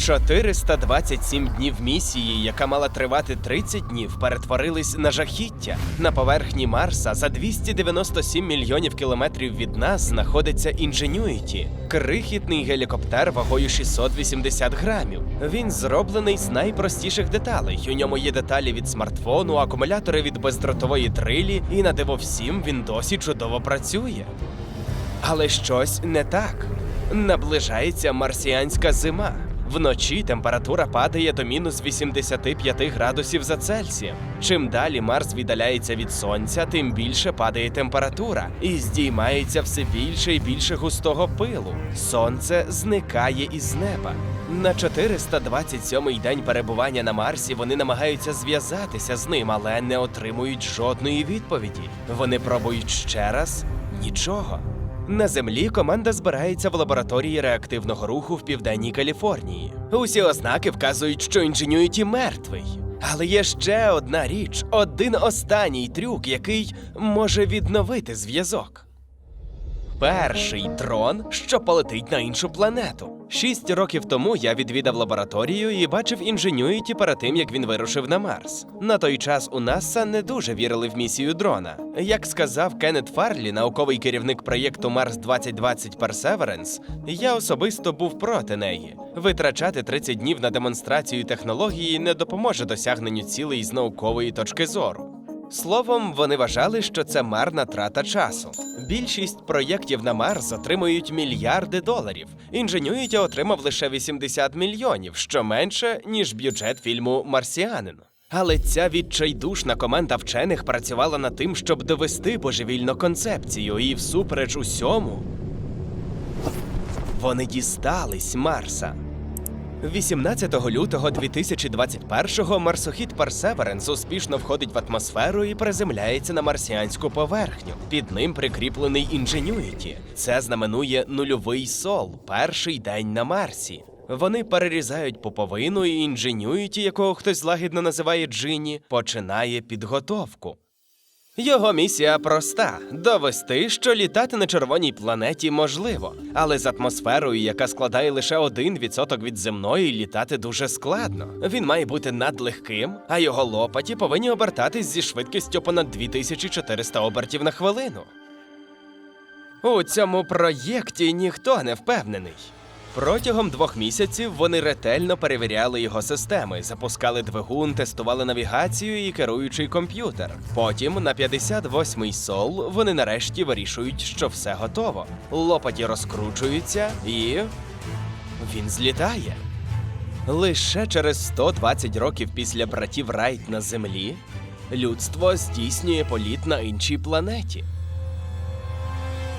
427 днів місії, яка мала тривати 30 днів, перетворились на жахіття. На поверхні Марса за 297 мільйонів кілометрів від нас знаходиться Ingenuity – крихітний гелікоптер вагою 680 грамів. Він зроблений з найпростіших деталей. У ньому є деталі від смартфону, акумулятори від бездротової дрилі, і на диво всім він досі чудово працює. Але щось не так. Наближається марсіанська зима. Вночі температура падає до мінус 85 градусів за Цельсієм. Чим далі Марс віддаляється від сонця, тим більше падає температура і здіймається все більше і більше густого пилу. Сонце зникає із неба. На 427-й день перебування на Марсі вони намагаються зв'язатися з ним, але не отримують жодної відповіді. Вони пробують ще раз нічого. На землі команда збирається в лабораторії реактивного руху в південній Каліфорнії. Усі ознаки вказують, що інженюїті мертвий. Але є ще одна річ, один останній трюк, який може відновити зв'язок. Перший дрон, що полетить на іншу планету. Шість років тому я відвідав лабораторію і бачив Ingenuity перед тим, як він вирушив на Марс. На той час у НАСА не дуже вірили в місію дрона. Як сказав Кеннет Фарлі, науковий керівник проєкту Марс 2020 Perseverance, я особисто був проти неї. Витрачати 30 днів на демонстрацію технології не допоможе досягненню цілей з наукової точки зору. Словом, вони вважали, що це марна трата часу. Більшість проєктів на Марс отримують мільярди доларів. Ingenuity отримав лише 80 мільйонів, що менше, ніж бюджет фільму Марсіанин. Але ця відчайдушна команда вчених працювала над тим, щоб довести божевільну концепцію, і всупереч усьому вони дістались Марса. 18 лютого 2021-го марсохід Perseverance успішно входить в атмосферу і приземляється на марсіанську поверхню. Під ним прикріплений Ingenuity. Це знаменує нульовий сол, перший день на Марсі. Вони перерізають пуповину, і Ingenuity, якого хтось лагідно називає Джині, починає підготовку. Його місія проста довести, що літати на червоній планеті можливо, але з атмосферою, яка складає лише 1% від земної, літати дуже складно. Він має бути надлегким, а його лопаті повинні обертатись зі швидкістю понад 2400 обертів на хвилину. У цьому проєкті ніхто не впевнений. Протягом двох місяців вони ретельно перевіряли його системи, запускали двигун, тестували навігацію і керуючий комп'ютер. Потім на 58-й сол вони нарешті вирішують, що все готово. Лопаті розкручуються і. він злітає. Лише через 120 років після братів Райт на землі людство здійснює політ на іншій планеті.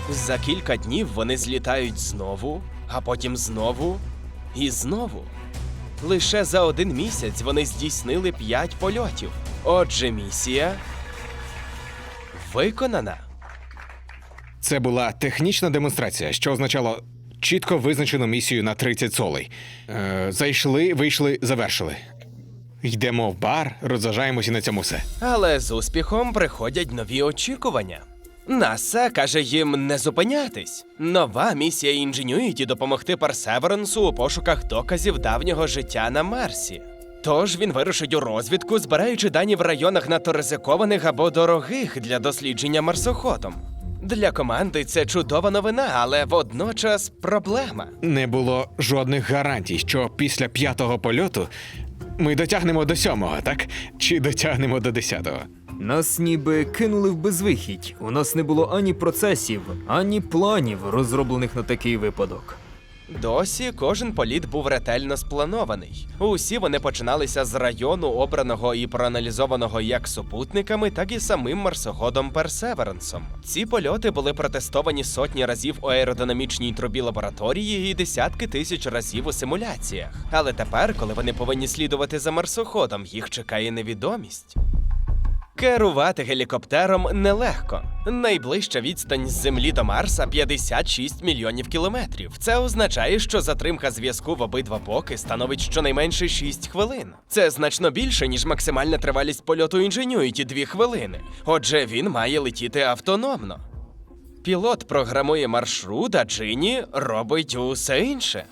За кілька днів вони злітають знову, а потім знову і знову. Лише за один місяць вони здійснили п'ять польотів. Отже, місія виконана. Це була технічна демонстрація, що означало чітко визначену місію на 30 солей. Е, зайшли, вийшли, завершили. Йдемо в бар, розважаємося і на цьому все. Але з успіхом приходять нові очікування. НАСА каже їм не зупинятись. Нова місія Ingenuity допомогти Персеверенсу у пошуках доказів давнього життя на Марсі. Тож він вирушить у розвідку, збираючи дані в районах надто ризикованих або дорогих для дослідження марсоходом. Для команди це чудова новина, але водночас проблема. Не було жодних гарантій, що після п'ятого польоту ми дотягнемо до сьомого, так? Чи дотягнемо до десятого. Нас ніби кинули в безвихідь. У нас не було ані процесів, ані планів, розроблених на такий випадок. Досі кожен політ був ретельно спланований. Усі вони починалися з району, обраного і проаналізованого як супутниками, так і самим марсоходом Персеверенсом. Ці польоти були протестовані сотні разів у аеродинамічній трубі лабораторії і десятки тисяч разів у симуляціях. Але тепер, коли вони повинні слідувати за марсоходом, їх чекає невідомість. Керувати гелікоптером нелегко. Найближча відстань з Землі до Марса 56 мільйонів кілометрів. Це означає, що затримка зв'язку в обидва боки становить щонайменше 6 хвилин. Це значно більше, ніж максимальна тривалість польоту Ingenuity – 2 хвилини. Отже, він має летіти автономно. Пілот програмує маршрут, а Джині робить усе інше.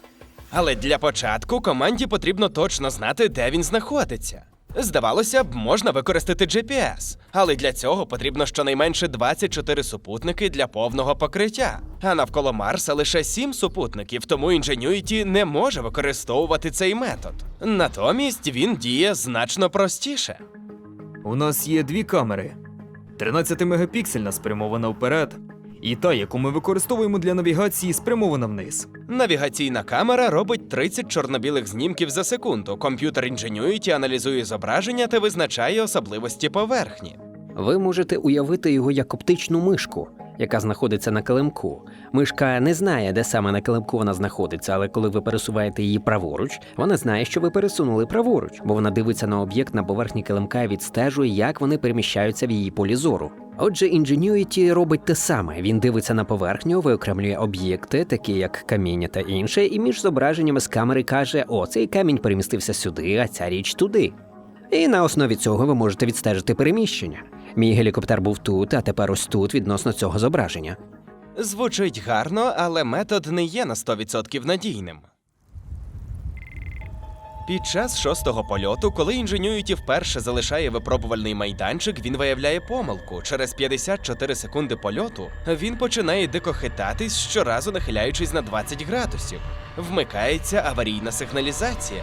Але для початку команді потрібно точно знати, де він знаходиться. Здавалося б, можна використати GPS, але для цього потрібно щонайменше 24 супутники для повного покриття. А навколо Марса лише 7 супутників, тому Ingenuity не може використовувати цей метод. Натомість він діє значно простіше. У нас є дві камери: 13-мегапіксельна спрямована вперед, і та, яку ми використовуємо для навігації, спрямована вниз. Навігаційна камера робить 30 чорно-білих знімків за секунду. Комп'ютер Ingenuity аналізує зображення та визначає особливості поверхні. Ви можете уявити його як оптичну мишку, яка знаходиться на килимку. Мишка не знає, де саме на килимку вона знаходиться, але коли ви пересуваєте її праворуч, вона знає, що ви пересунули праворуч, бо вона дивиться на об'єкт на поверхні килимка і відстежує, як вони переміщаються в її полі зору. Отже, Ingenuity робить те саме. Він дивиться на поверхню, виокремлює об'єкти, такі як каміння та інше, і між зображеннями з камери каже: О, цей камінь перемістився сюди, а ця річ туди. І на основі цього ви можете відстежити переміщення. Мій гелікоптер був тут, а тепер ось тут відносно цього зображення. Звучить гарно, але метод не є на 100% надійним. Під час шостого польоту, коли Ingenuity вперше залишає випробувальний майданчик, він виявляє помилку. Через 54 секунди польоту він починає дико хитатись, щоразу нахиляючись на 20 градусів. Вмикається аварійна сигналізація.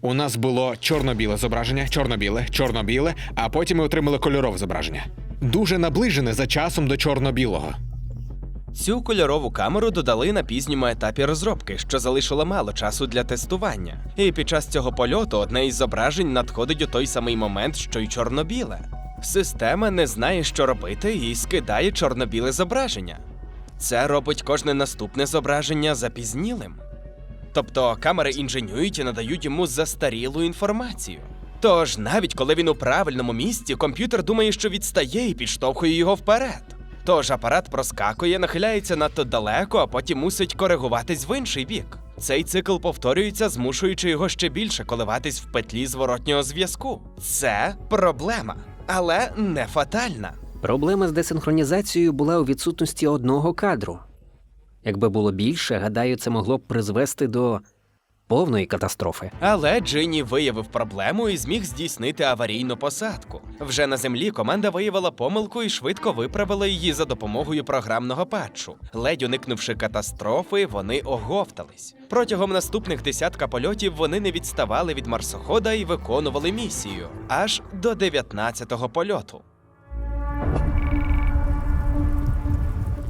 У нас було чорно-біле зображення, чорно-біле, чорно-біле, а потім ми отримали кольорове зображення. Дуже наближене за часом до чорно-білого. Цю кольорову камеру додали на пізньому етапі розробки, що залишило мало часу для тестування. І під час цього польоту одне із зображень надходить у той самий момент, що й чорно-біле. Система не знає, що робити, і скидає чорно-біле зображення. Це робить кожне наступне зображення запізнілим. Тобто камери Ingenuity надають йому застарілу інформацію. Тож, навіть коли він у правильному місці, комп'ютер думає, що відстає і підштовхує його вперед. Тож апарат проскакує, нахиляється надто далеко, а потім мусить коригуватись в інший бік. Цей цикл повторюється, змушуючи його ще більше коливатись в петлі зворотнього зв'язку. Це проблема, але не фатальна. Проблема з десинхронізацією була у відсутності одного кадру. Якби було більше, гадаю, це могло б призвести до повної катастрофи. Але Джині виявив проблему і зміг здійснити аварійну посадку. Вже на землі команда виявила помилку і швидко виправила її за допомогою програмного патчу. Ледь уникнувши катастрофи, вони оговтались. Протягом наступних десятка польотів вони не відставали від марсохода і виконували місію аж до 19-го польоту.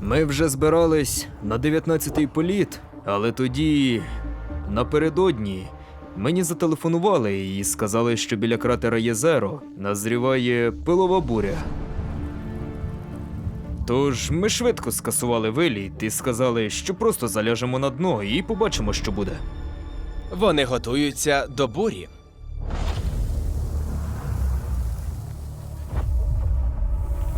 Ми вже збирались на 19-й політ, але тоді напередодні мені зателефонували і сказали, що біля кратера Єзеро назріває пилова буря. Тож ми швидко скасували виліт і сказали, що просто заляжемо на дно і побачимо, що буде. Вони готуються до бурі.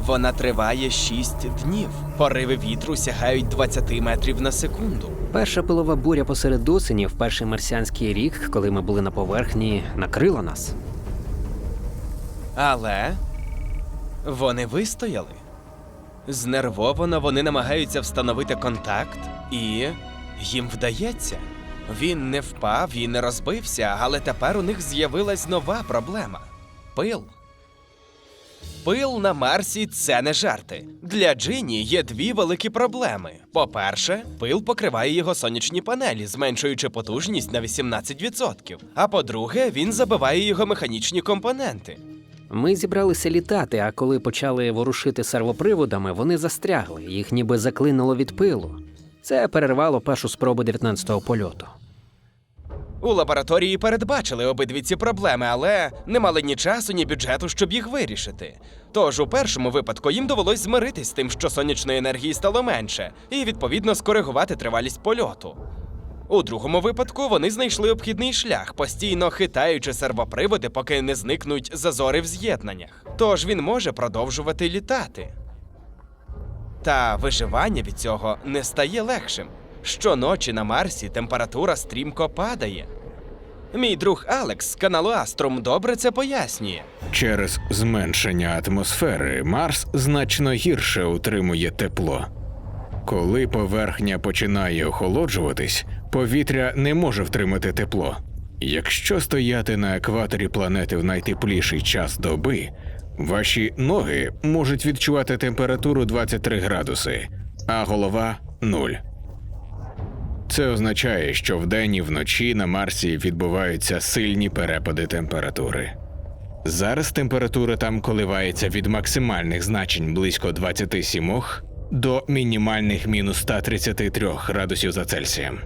Вона триває 6 днів. Пориви вітру сягають 20 метрів на секунду. Перша пилова буря посеред осені в перший марсіанський рік, коли ми були на поверхні, накрила нас. Але вони вистояли. Знервовано вони намагаються встановити контакт, і їм вдається. Він не впав і не розбився, але тепер у них з'явилась нова проблема пил. Пил на Марсі це не жарти. Для Джині є дві великі проблеми. По-перше, пил покриває його сонячні панелі, зменшуючи потужність на 18%. А по-друге, він забиває його механічні компоненти. Ми зібралися літати, а коли почали ворушити сервоприводами, вони застрягли, їх ніби заклинуло від пилу. Це перервало першу спробу 19-го польоту. У лабораторії передбачили обидві ці проблеми, але не мали ні часу, ні бюджету, щоб їх вирішити. Тож у першому випадку їм довелось змиритись з тим, що сонячної енергії стало менше, і відповідно скоригувати тривалість польоту. У другому випадку вони знайшли обхідний шлях, постійно хитаючи сервоприводи, поки не зникнуть зазори в з'єднаннях. Тож він може продовжувати літати. Та виживання від цього не стає легшим. Щоночі на Марсі температура стрімко падає. Мій друг Алекс з каналу Аструм добре це пояснює. Через зменшення атмосфери Марс значно гірше утримує тепло. Коли поверхня починає охолоджуватись, Повітря не може втримати тепло. Якщо стояти на екваторі планети в найтепліший час доби, ваші ноги можуть відчувати температуру 23 градуси, а голова 0. Це означає, що вдень і вночі на Марсі відбуваються сильні перепади температури. Зараз температура там коливається від максимальних значень близько 27 до мінімальних мінус 133 градусів за Цельсієм.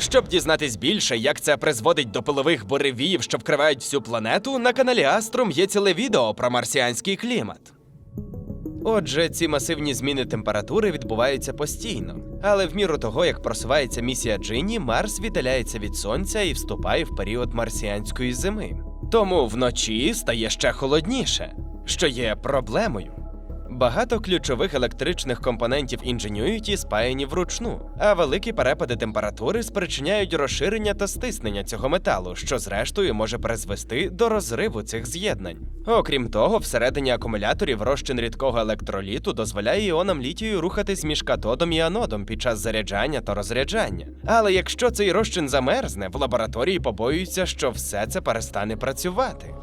Щоб дізнатись більше, як це призводить до пилових буревіїв, що вкривають всю планету, на каналі Аструм є ціле відео про марсіанський клімат. Отже, ці масивні зміни температури відбуваються постійно, але в міру того, як просувається місія Джині, Марс віддаляється від сонця і вступає в період марсіанської зими. Тому вночі стає ще холодніше, що є проблемою. Багато ключових електричних компонентів Ingenuity спаяні вручну, а великі перепади температури спричиняють розширення та стиснення цього металу, що зрештою може призвести до розриву цих з'єднань. Окрім того, всередині акумуляторів розчин рідкого електроліту дозволяє іонам літію рухатись між катодом і анодом під час заряджання та розряджання. Але якщо цей розчин замерзне, в лабораторії побоюються, що все це перестане працювати.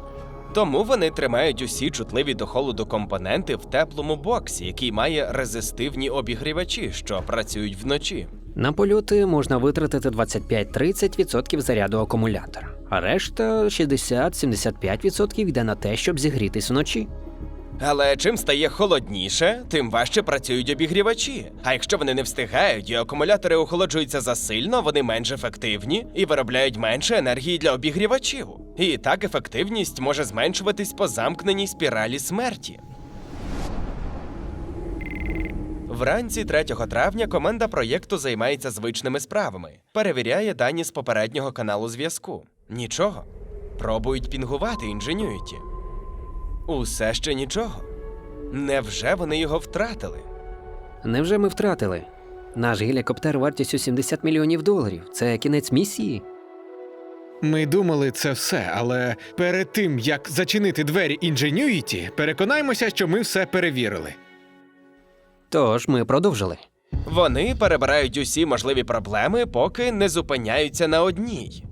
Тому вони тримають усі чутливі до холоду компоненти в теплому боксі, який має резистивні обігрівачі, що працюють вночі. На польоти можна витратити 25-30% заряду акумулятора, а решта 60-75% йде на те, щоб зігрітись вночі. Але чим стає холодніше, тим важче працюють обігрівачі. А якщо вони не встигають і акумулятори охолоджуються засильно, вони менш ефективні і виробляють менше енергії для обігрівачів. І так ефективність може зменшуватись по замкненій спіралі смерті. Вранці 3 травня команда проєкту займається звичними справами, перевіряє дані з попереднього каналу зв'язку. Нічого. Пробують пінгувати Ingenuity. Усе ще нічого. Невже вони його втратили? Невже ми втратили? Наш гелікоптер вартістю 70 мільйонів доларів. Це кінець місії? Ми думали це все, але перед тим як зачинити двері Ingenuity, переконаймося, що ми все перевірили. Тож ми продовжили. Вони перебирають усі можливі проблеми, поки не зупиняються на одній.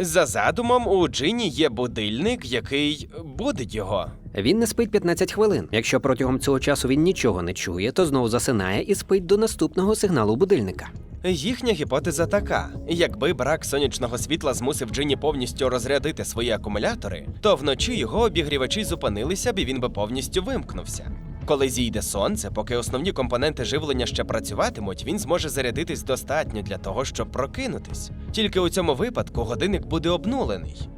За задумом, у Джині є будильник, який будить його. Він не спить 15 хвилин. Якщо протягом цього часу він нічого не чує, то знову засинає і спить до наступного сигналу будильника. Їхня гіпотеза така: якби брак сонячного світла змусив Джині повністю розрядити свої акумулятори, то вночі його обігрівачі зупинилися б і він би повністю вимкнувся. Коли зійде сонце, поки основні компоненти живлення ще працюватимуть, він зможе зарядитись достатньо для того, щоб прокинутись. Тільки у цьому випадку годинник буде обнулений.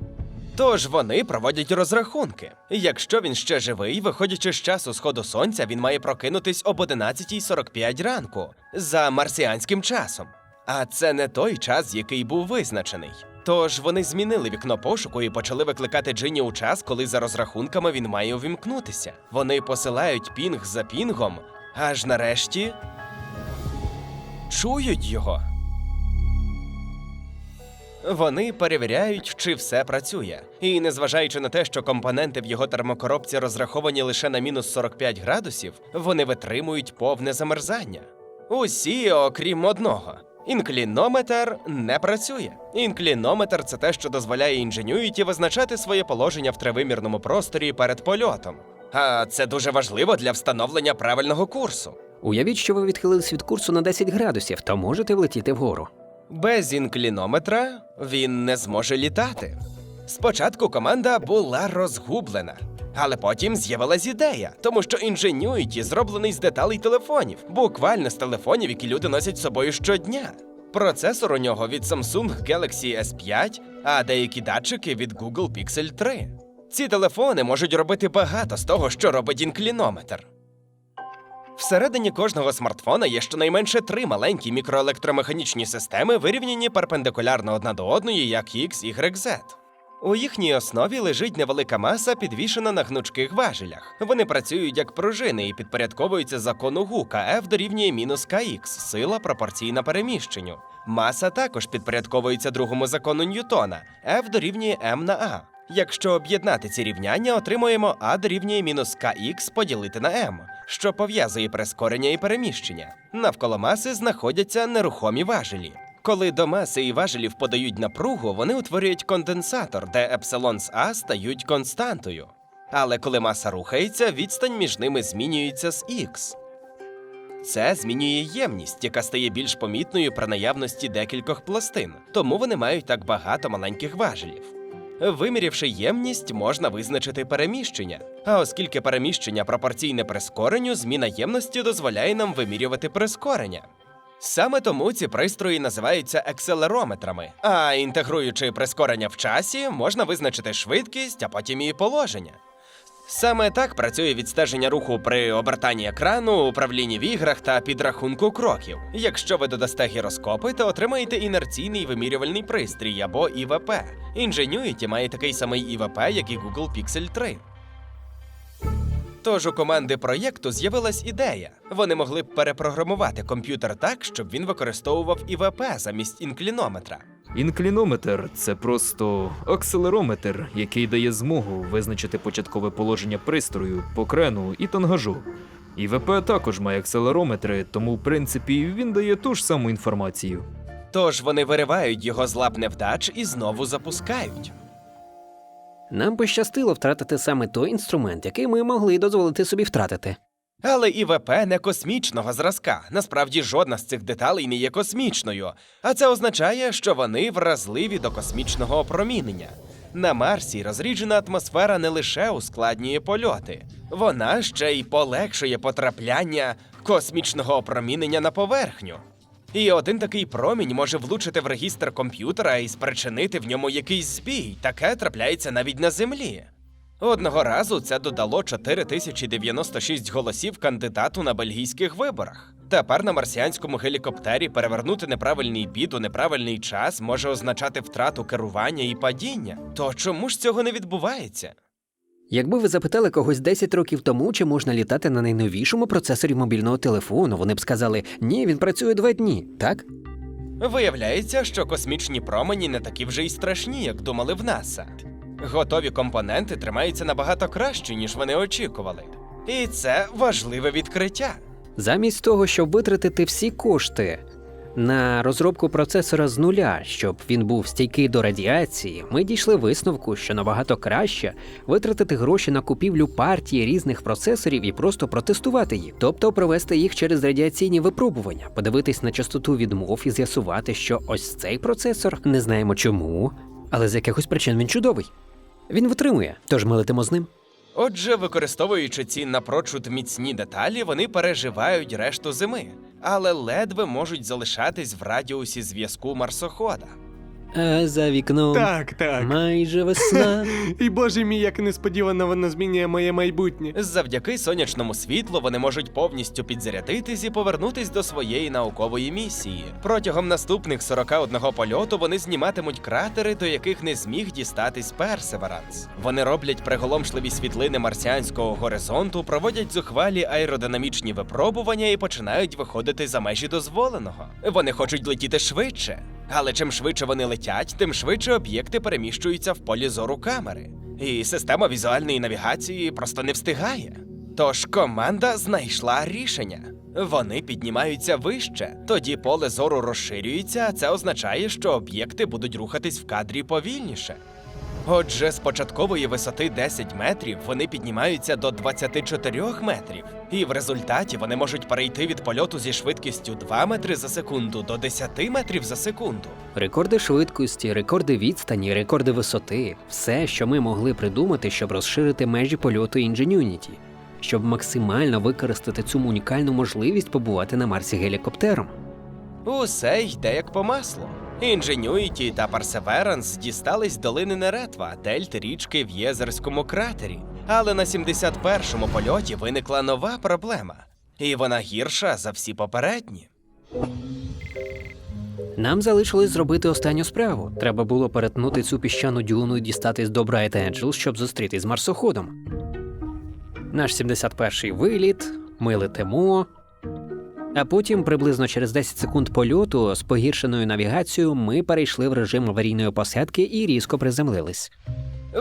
Тож вони проводять розрахунки. Якщо він ще живий, виходячи з часу сходу сонця, він має прокинутись об 11.45 ранку за марсіанським часом. А це не той час, який був визначений. Тож вони змінили вікно пошуку і почали викликати Джині у час, коли за розрахунками він має увімкнутися. Вони посилають пінг за пінгом, аж нарешті чують його. Вони перевіряють, чи все працює. І незважаючи на те, що компоненти в його термокоробці розраховані лише на мінус 45 градусів, вони витримують повне замерзання. Усі, окрім одного. Інклінометр не працює. Інклінометр це те, що дозволяє інженюїті визначати своє положення в тривимірному просторі перед польотом. А це дуже важливо для встановлення правильного курсу. Уявіть, що ви відхилились від курсу на 10 градусів, то можете влетіти вгору. Без інклінометра він не зможе літати. Спочатку команда була розгублена, але потім з'явилась ідея, тому що Ingenuity зроблений з деталей телефонів, буквально з телефонів, які люди носять з собою щодня. Процесор у нього від Samsung Galaxy S5, а деякі датчики від Google Pixel 3. Ці телефони можуть робити багато з того, що робить інклінометр. Всередині кожного смартфона є щонайменше три маленькі мікроелектромеханічні системи, вирівняні перпендикулярно одна до одної, як X, Y, Z. У їхній основі лежить невелика маса, підвішена на гнучких важелях. Вони працюють як пружини і підпорядковуються закону Гука F дорівнює мінус kx, сила пропорційна переміщенню. Маса також підпорядковується другому закону Ньютона F дорівнює m на a. Якщо об'єднати ці рівняння, отримуємо а дорівнює мінус kx поділити на m, що пов'язує прискорення і переміщення. Навколо маси знаходяться нерухомі важелі. Коли до маси і важелів подають напругу, вони утворюють конденсатор, де епсилон з А стають константою. Але коли маса рухається, відстань між ними змінюється з х. Це змінює ємність, яка стає більш помітною при наявності декількох пластин, тому вони мають так багато маленьких важелів. Вимірявши ємність, можна визначити переміщення. А оскільки переміщення пропорційне прискоренню, зміна ємності дозволяє нам вимірювати прискорення. Саме тому ці пристрої називаються екселерометрами, а інтегруючи прискорення в часі, можна визначити швидкість, а потім і положення. Саме так працює відстеження руху при обертанні екрану, управлінні в іграх та підрахунку кроків. Якщо ви додасте гіроскопи, то отримаєте інерційний вимірювальний пристрій або ІВП. Ingenuity має такий самий ІВП, як і Google Pixel 3. Тож у команди проєкту з'явилась ідея. Вони могли б перепрограмувати комп'ютер так, щоб він використовував ІВП замість інклінометра. Інклінометр це просто акселерометр, який дає змогу визначити початкове положення пристрою, покрену і тангажу. ІВП також має акселерометри, тому в принципі він дає ту ж саму інформацію. Тож вони виривають його з лап невдач і знову запускають. Нам пощастило втратити саме той інструмент, який ми могли дозволити собі втратити. Але ІВП не космічного зразка. Насправді жодна з цих деталей не є космічною, а це означає, що вони вразливі до космічного опромінення. На Марсі розріджена атмосфера не лише ускладнює польоти, вона ще й полегшує потрапляння космічного опромінення на поверхню. І один такий промінь може влучити в регістр комп'ютера і спричинити в ньому якийсь збій. Таке трапляється навіть на землі. Одного разу це додало 4096 голосів кандидату на бельгійських виборах. Тепер на марсіанському гелікоптері перевернути неправильний бід у неправильний час може означати втрату керування і падіння. То чому ж цього не відбувається? Якби ви запитали когось 10 років тому, чи можна літати на найновішому процесорі мобільного телефону, вони б сказали: ні, він працює два дні, так? Виявляється, що космічні промені не такі вже й страшні, як думали в НАСА. Готові компоненти тримаються набагато краще, ніж вони очікували. І це важливе відкриття. Замість того, щоб витратити всі кошти на розробку процесора з нуля, щоб він був стійкий до радіації, ми дійшли висновку, що набагато краще витратити гроші на купівлю партії різних процесорів і просто протестувати їх, тобто провести їх через радіаційні випробування, подивитись на частоту відмов і з'ясувати, що ось цей процесор не знаємо чому, але з якихось причин він чудовий. Він витримує, тож ми летимо з ним. Отже, використовуючи ці напрочуд міцні деталі, вони переживають решту зими, але ледве можуть залишатись в радіусі зв'язку марсохода. А за вікном Так, так. майже весна. І боже мій, як несподівано воно змінює моє майбутнє. Завдяки сонячному світлу вони можуть повністю підзарядитись і повернутись до своєї наукової місії. Протягом наступних 41 польоту вони зніматимуть кратери, до яких не зміг дістатись Персеверанс. Вони роблять приголомшливі світлини марсіанського горизонту, проводять зухвалі аеродинамічні випробування і починають виходити за межі дозволеного. Вони хочуть летіти швидше. Але чим швидше вони летять, тим швидше об'єкти переміщуються в полі зору камери. І система візуальної навігації просто не встигає. Тож команда знайшла рішення. Вони піднімаються вище, тоді поле зору розширюється, а це означає, що об'єкти будуть рухатись в кадрі повільніше. Отже, з початкової висоти 10 метрів вони піднімаються до 24 метрів, і в результаті вони можуть перейти від польоту зі швидкістю 2 метри за секунду до 10 метрів за секунду. Рекорди швидкості, рекорди відстані, рекорди висоти все, що ми могли придумати, щоб розширити межі польоту Ingenuity, щоб максимально використати цю унікальну можливість побувати на Марсі гелікоптером. Усе йде як по маслу. Ingenuity та Perseverance дістались долини Неретва, дельти річки в Єзерському кратері. Але на 71-му польоті виникла нова проблема. І вона гірша за всі попередні. Нам залишилось зробити останню справу. Треба було перетнути цю піщану дюну і дістатись до Bright Angel, щоб зустрітись з марсоходом. Наш 71-й виліт, ми летимо. А потім, приблизно через 10 секунд польоту з погіршеною навігацією, ми перейшли в режим аварійної посадки і різко приземлились.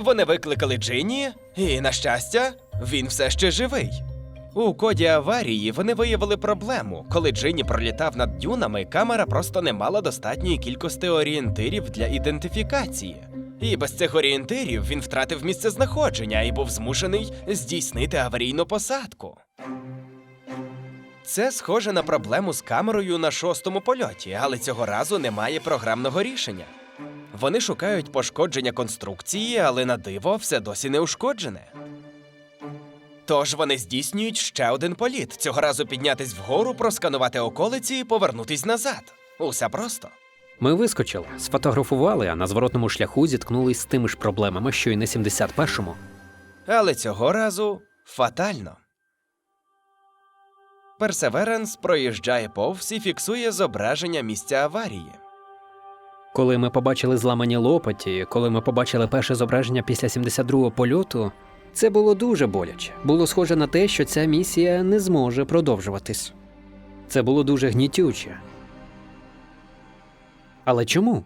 Вони викликали Джині, і, на щастя, він все ще живий. У коді аварії вони виявили проблему. Коли Джинні пролітав над дюнами, камера просто не мала достатньої кількості орієнтирів для ідентифікації. І без цих орієнтирів він втратив місце знаходження і був змушений здійснити аварійну посадку. Це схоже на проблему з камерою на шостому польоті, але цього разу немає програмного рішення. Вони шукають пошкодження конструкції, але на диво все досі не ушкоджене. Тож вони здійснюють ще один політ. Цього разу піднятись вгору, просканувати околиці і повернутись назад. Усе просто. Ми вискочили, сфотографували, а на зворотному шляху зіткнулись з тими ж проблемами, що й на 71-му. Але цього разу фатально. Персеверенс проїжджає повз і фіксує зображення місця аварії. Коли ми побачили зламані лопаті, коли ми побачили перше зображення після 72-го польоту, це було дуже боляче. Було схоже на те, що ця місія не зможе продовжуватись. Це було дуже гнітюче. Але чому?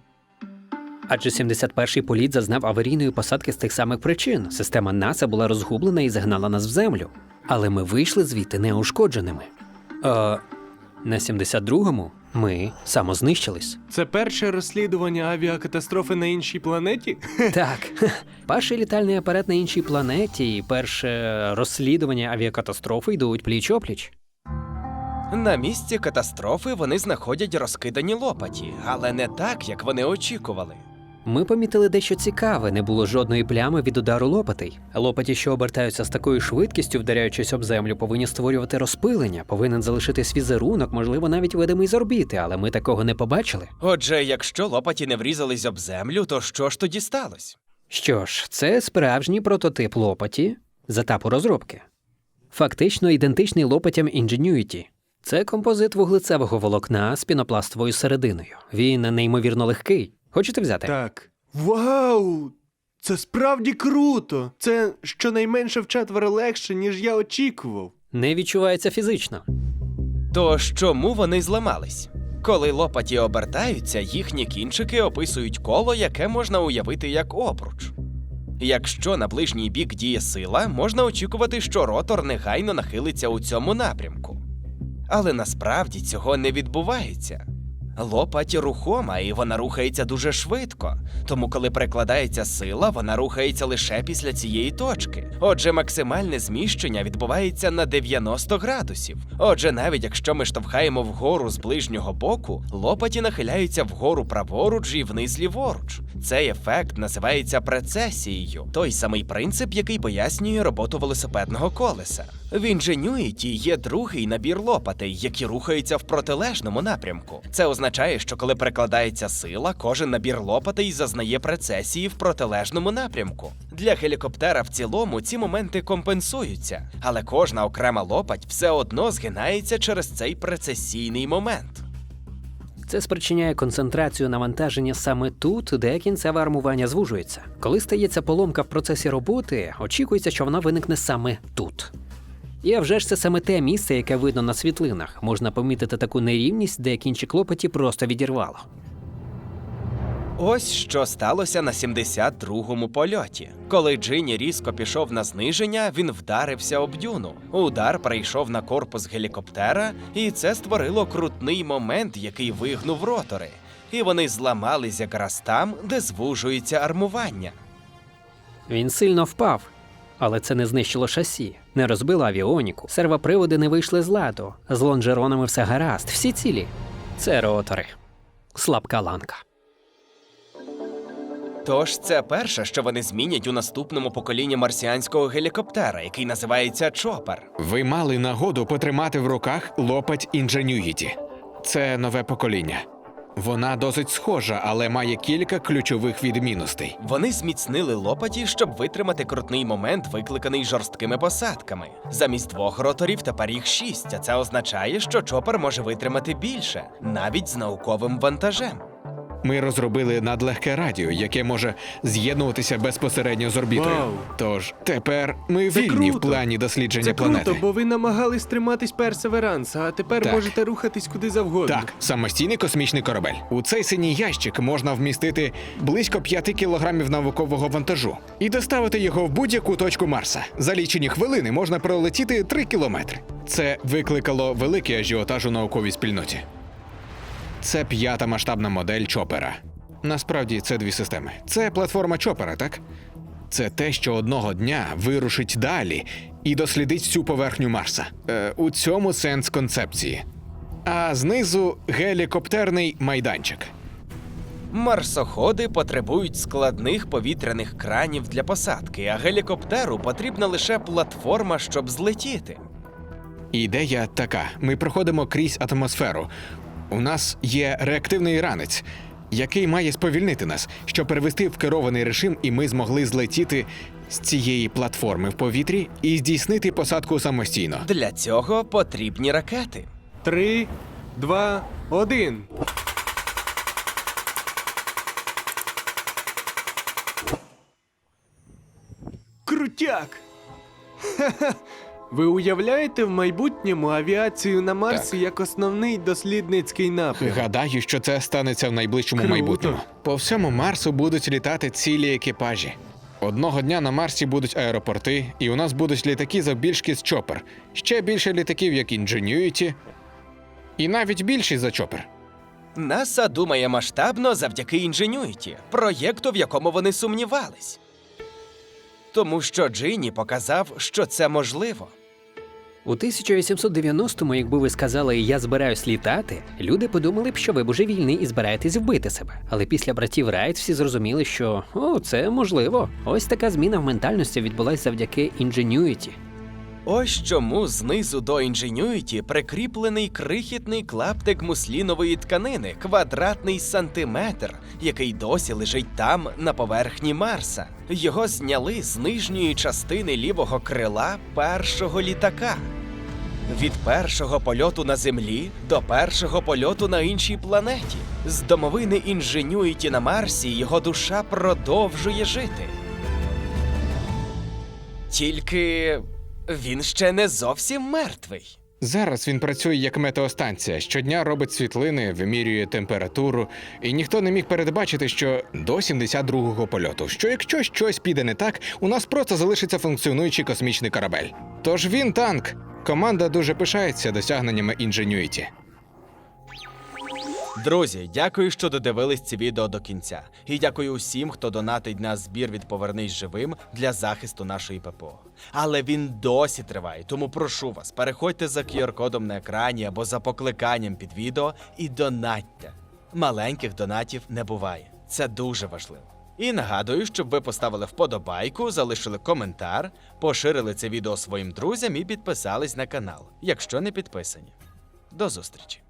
Адже 71-й політ зазнав аварійної посадки з тих самих причин. Система НАСА була розгублена і загнала нас в землю. Але ми вийшли звідти неушкодженими. А на 72-му ми самознищились. Це перше розслідування авіакатастрофи на іншій планеті? Так, перший літальний апарат на іншій планеті і перше розслідування авіакатастрофи йдуть пліч опліч. На місці катастрофи вони знаходять розкидані лопаті, але не так, як вони очікували. Ми помітили дещо цікаве, не було жодної плями від удару лопатей. Лопаті, що обертаються з такою швидкістю, вдаряючись об землю, повинні створювати розпилення, повинен залишитись візерунок, можливо, навіть видимий з орбіти, але ми такого не побачили. Отже, якщо лопаті не врізались об землю, то що ж тоді сталося? Що ж, це справжній прототип лопаті з етапу розробки. Фактично ідентичний лопатям Ingenuity. Це композит вуглецевого волокна з пінопластовою серединою. Він неймовірно легкий. Хочете взяти? Так. Вау! Це справді круто! Це щонайменше вчетверо легше, ніж я очікував. Не відчувається фізично. Тож чому вони зламались? Коли лопаті обертаються, їхні кінчики описують коло, яке можна уявити як обруч. Якщо на ближній бік діє сила, можна очікувати, що ротор негайно нахилиться у цьому напрямку. Але насправді цього не відбувається. Лопать рухома і вона рухається дуже швидко, тому коли прикладається сила, вона рухається лише після цієї точки. Отже, максимальне зміщення відбувається на 90 градусів. Отже, навіть якщо ми штовхаємо вгору з ближнього боку, лопаті нахиляються вгору праворуч і вниз ліворуч. Цей ефект називається прецесією, той самий принцип, який пояснює роботу велосипедного колеса. В Ingenuity є другий набір лопатей, які рухаються в протилежному напрямку. Це означає, що коли перекладається сила, кожен набір лопатей зазнає прецесії в протилежному напрямку. Для гелікоптера в цілому ці моменти компенсуються, але кожна окрема лопать все одно згинається через цей прецесійний момент. Це спричиняє концентрацію навантаження саме тут, де кінцеве армування звужується. Коли стається поломка в процесі роботи, очікується, що вона виникне саме тут. І а вже ж це саме те місце, яке видно на світлинах. Можна помітити таку нерівність, де кінчик лопаті просто відірвало. Ось що сталося на 72-му польоті. Коли Джині різко пішов на зниження, він вдарився об дюну. Удар прийшов на корпус гелікоптера, і це створило крутний момент, який вигнув ротори. І вони зламались якраз там, де звужується армування. Він сильно впав, але це не знищило шасі, не розбило авіоніку, сервоприводи не вийшли з ладу, з лонжеронами все гаразд, всі цілі. Це ротори. Слабка ланка. Тож це перше, що вони змінять у наступному поколінні марсіанського гелікоптера, який називається Чопер. Ви мали нагоду потримати в руках лопать Ingenuity. Це нове покоління. Вона досить схожа, але має кілька ключових відмінностей. Вони зміцнили лопаті, щоб витримати крутний момент, викликаний жорсткими посадками. Замість двох роторів тепер їх шість, а це означає, що чопер може витримати більше, навіть з науковим вантажем. Ми розробили надлегке радіо, яке може з'єднуватися безпосередньо з орбітою. Вау. Тож тепер ми Це вільні в плані дослідження Це планети. круто, бо ви намагались триматись персеверанса, а тепер Так. можете рухатись куди завгодно. Так, самостійний космічний корабель. У цей синій ящик можна вмістити близько 5 кілограмів наукового вантажу і доставити його в будь-яку точку Марса. За лічені хвилини можна пролетіти 3 кілометри. Це викликало великий ажіотаж у науковій спільноті. Це п'ята масштабна модель Чопера. Насправді це дві системи. Це платформа Чопера, так? Це те, що одного дня вирушить далі і дослідить всю поверхню Марса. Е, у цьому сенс концепції. А знизу гелікоптерний майданчик. Марсоходи потребують складних повітряних кранів для посадки, а гелікоптеру потрібна лише платформа, щоб злетіти. Ідея така: ми проходимо крізь атмосферу. У нас є реактивний ранець, який має сповільнити нас, щоб перевести в керований режим, і ми змогли злетіти з цієї платформи в повітрі і здійснити посадку самостійно. Для цього потрібні ракети. Три, два, один. Крутяк! Ха-ха! Ви уявляєте в майбутньому авіацію на Марсі Так. як основний дослідницький напрям? Гадаю, що це станеться в найближчому Круто. майбутньому. По всьому Марсу будуть літати цілі екіпажі. Одного дня на Марсі будуть аеропорти, і у нас будуть літаки завбільшки з Чопер. Ще більше літаків, як Ingenuity, і навіть більші за Чопер. НАСА думає масштабно завдяки Ingenuity, проєкту, в якому вони сумнівались. Тому що Джині показав, що це можливо. У 1890-му, якби ви сказали я збираюсь літати, люди подумали б, що ви божевільний і збираєтесь вбити себе. Але після братів Райт всі зрозуміли, що о, це можливо. Ось така зміна в ментальності відбулася завдяки Ingenuity. Ось чому знизу до Ingenuity прикріплений крихітний клаптик муслінової тканини, квадратний сантиметр, який досі лежить там на поверхні Марса. Його зняли з нижньої частини лівого крила першого літака. Від першого польоту на Землі до першого польоту на іншій планеті. З домовини Ingenuity на Марсі його душа продовжує жити. Тільки він ще не зовсім мертвий. Зараз він працює як метеостанція. Щодня робить світлини, вимірює температуру, і ніхто не міг передбачити, що до 72-го польоту, що якщо щось піде не так, у нас просто залишиться функціонуючий космічний корабель. Тож він танк. Команда дуже пишається досягненнями Ingenuity. Друзі, дякую, що додивились це відео до кінця. І дякую усім, хто донатить на збір від Повернись живим для захисту нашої ППО. Але він досі триває, тому прошу вас, переходьте за QR-кодом на екрані або за покликанням під відео і донатьте. Маленьких донатів не буває. Це дуже важливо. І нагадую, щоб ви поставили вподобайку, залишили коментар, поширили це відео своїм друзям і підписались на канал, якщо не підписані. До зустрічі!